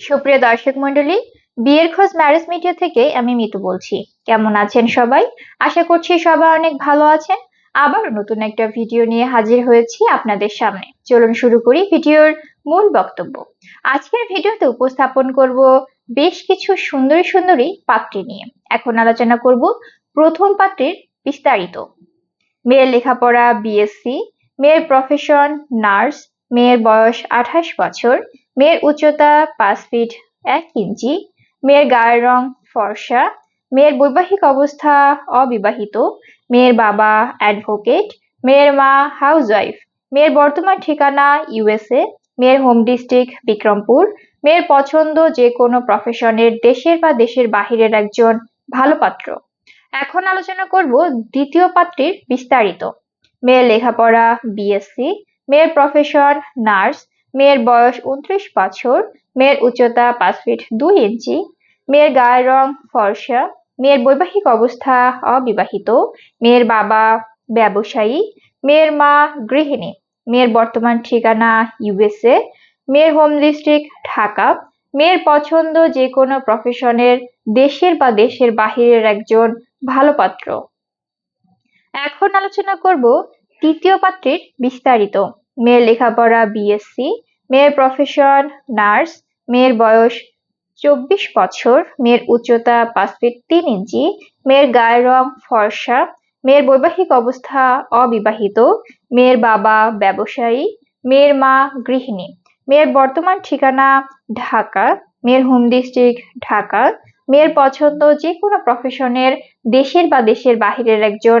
সুপ্রিয় দর্শক মণ্ডলী, বিয়ের খোঁজ ম্যারেজ মিডিয়া থেকে আমি মিতু বলছি। কেমন আছেন সবাই? আশা করছি সবাই অনেক ভালো আছেন। আবার নতুন একটা ভিডিও নিয়ে হাজির হয়েছি আপনাদের সামনে। চলুন শুরু করি ভিডিওর মূল বক্তব্য। আজকের ভিডিওতে উপস্থাপন করব বেশ কিছু সুন্দরী সুন্দরী পাত্রী নিয়ে। এখন আলোচনা করব প্রথম পাত্রীর বিস্তারিত। মেয়ের লেখাপড়া বিএসসি মেয়ের প্রফেশন নার্স মেয়ের বয়স আঠাশ বছর মেয়ের উচ্চতা পাঁচ ফিট এক ইঞ্চি, মেয়ের গায়ের রং ফর্সা, মেয়ের বৈবাহিক অবস্থা অবিবাহিত, মেয়ের বাবা অ্যাডভোকেট মেয়ের মা হাউসওয়াইফ মেয়ের বর্তমান ঠিকানা ইউএসএ মেয়ের হোম ডিস্ট্রিক্ট বিক্রমপুর, মেয়ের পছন্দ যে কোনো প্রফেশনের দেশের বা দেশের বাহিরের একজন ভালো পাত্র। এখন আলোচনা করব দ্বিতীয় পাত্রীর বিস্তারিত। মেয়ের লেখাপড়া বিএসসি মেয়ের প্রফেশন নার্স মেয়ের বয়স উনত্রিশ বছর, মেয়ের উচ্চতা পাঁচ ফিট দুই ইঞ্চি, মেয়ের গায়ের রং ফর্সা, মেয়ের বৈবাহিক অবস্থা অবিবাহিত, মেয়ের বাবা ব্যবসায়ী, মেয়ের মা গৃহিণী, মেয়ের বর্তমান ঠিকানা ইউএসএ মেয়ের হোম ডিস্ট্রিক্ট ঢাকা, মেয়ের পছন্দ যে কোনো প্রফেশনের দেশের বা দেশের বাহিরের একজন ভালো পাত্র। এখন আলোচনা করব তৃতীয় পাত্রের বিস্তারিত। মেয়ের লেখাপড়া বিএসসি মেয়ের প্রফেশন নার্স মেয়ের বয়স চব্বিশ বছর, মেয়ের উচ্চতা পাঁচ ফিট তিন ইঞ্চি, মেয়ের গায়ের রং ফর্সা, মেয়ের বৈবাহিক অবস্থা অবিবাহিত, মেয়ের বাবা ব্যবসায়ী, মেয়ের মা গৃহিণী, মেয়ের বর্তমান ঠিকানা ঢাকা, মেয়ের হোম ডিস্ট্রিক্ট ঢাকা, মেয়ের পছন্দ যে কোনো প্রফেশনের দেশের বা দেশের বাহিরের একজন